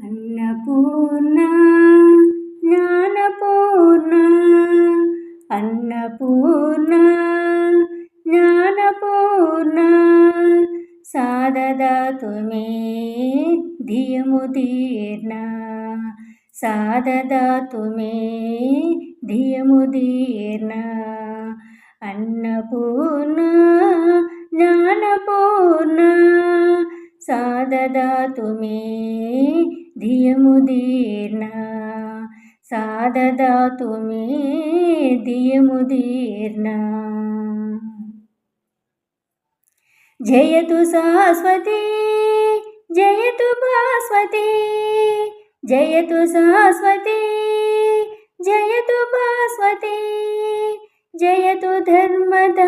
అన్నపూర్ణ జ్ఞానపూర్ణ అన్నపూర్ణ జ్ఞానపూర్ణ సాదదా తుమే ధియముదీర్ణ సాదదా ధియము తీర్ణ అన్నపూర్ణ జ్ఞానపూర్ణ సాదదాతు మే ధియముదీర్ణ సాదదాతు మే ధియముదీర్ణ జయతు శాశ్వతి జయతు భాస్వతి జయతు శాశ్వతి జయతు భాస్వతి జయతు ధర్మదా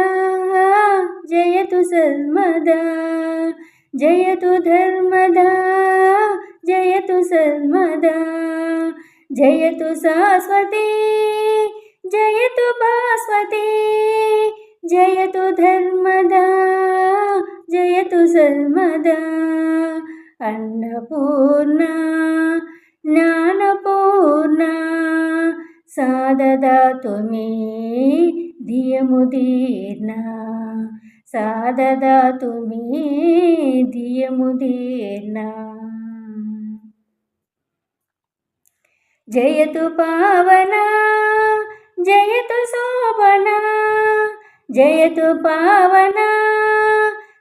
జయతు శాశ్వతి జయతు భాస్వతి జయతు ధర్మదా జయతు సర్మదా అన్నపూర్ణ జ్ఞానపూర్ణ సాదదాతు మే ధియముదీర్ణ సాదదాతు మే ధియముదీర్ణ జయతు పావన జయతు శోభన జయతు పావన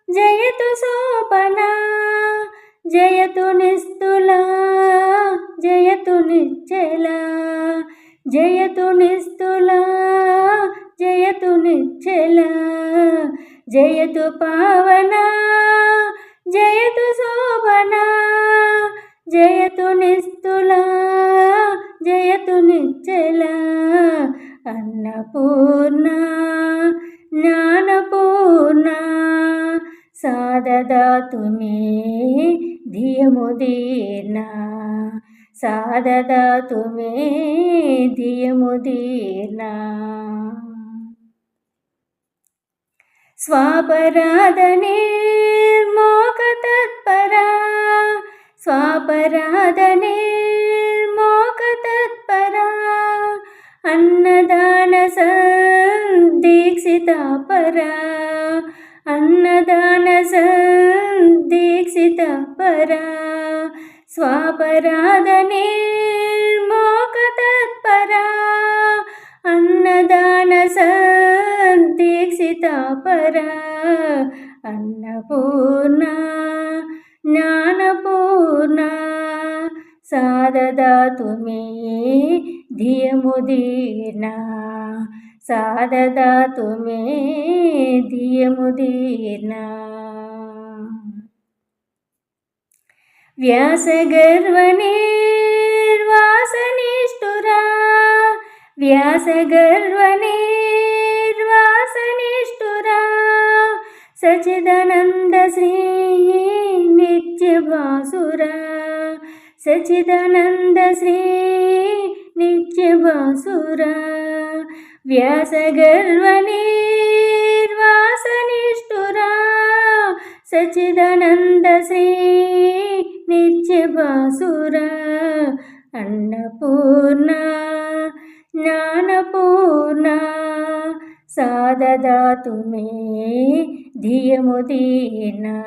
జయతు శోభన జయతు నిస్తుల జయతు నిశ్చల జయతు నిస్తుల జయతు నిశ్చల జయతు పావన జయతు శోభన జయతు నిస్తులా. జయతు అన్నపూర్ణ జ్ఞానపూర్ణ సాదదాతు మే ధియముదీర్ణ సాదదాతు మే ధియముదీర్ణ స్వాపరాధనిర్మోకతత్పరా స్వాపరాధనిర్మోకతత్పరా అన్నదాన సందీక్షిత పరా అన్నదాన సందీక్షిత పరా స్వాపరాధనిర్మోకతత్పరా అన్నదాన సందీక్షిత పరా అన్నపూర్ణ జ్ఞానపూర్ణ సాదదాతు తుమే ధియముదీర్ణ సాదదాతు మే ధియముదీర్ణ వ్యాసగర్వనిర్వాసనిష్ఠురా వ్యాసగర్వనిర్వాసనిష్ఠురా సచిదానంద శ్రీ నిత్యభాసురా సచిదానంద వ్యాసగర్వనిర్వాసనిష్ఠురా. సచిదానంద శ్రీ నిత్యభాసురా అన్నపూర్ణ జ్ఞానపూర్ణ సాదదాతు మే ధియముదీర్ణ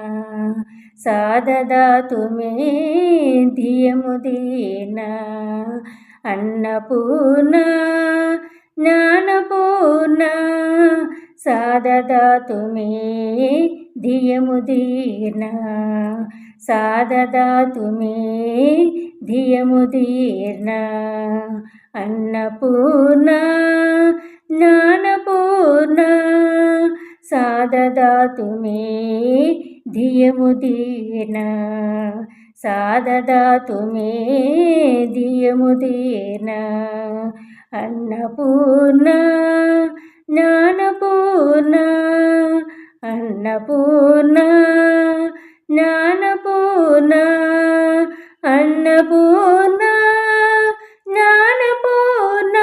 సాదదాతు మే ధియముదీనా. అన్నపూర్ణ జ్ఞానపూర్ణ సాదదాతు మే ధియముదీర్ణ సాదదాతు మే ధియముదీర్ణ అన్నపూర్ణ జ్ఞానపూర్ణ సాదదాతు మే ధియముదీర్ణ సాదదాతు మే ధియముదీర్ణ అన్నపూర్ణ జ్ఞానపూర్ణ అన్నపూర్ణ జ్ఞానపూర్ణ అన్నపూర్ణ జ్ఞానపూర్ణ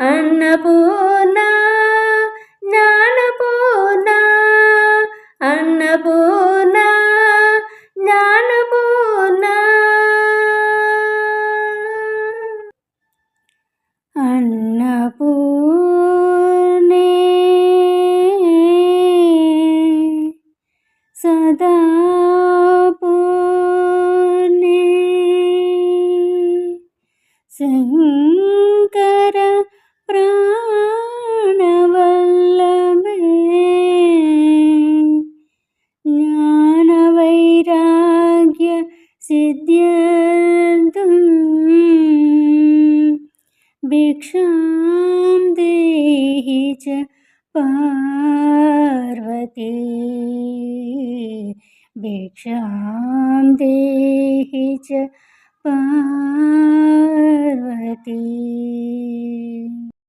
అన్నపూర్ణ జ్ఞానపూర్ణ అన్నపూర్ణ. ശങ്കര പ്രാണവല്ലമേ. ജ്ഞാനവൈരാഗ്യ സിദ്ധ്യതും ഭിക്ഷാം ദേഹി ച പാർവതി. ഭിക്ഷാം ദേഹി ച पार्वती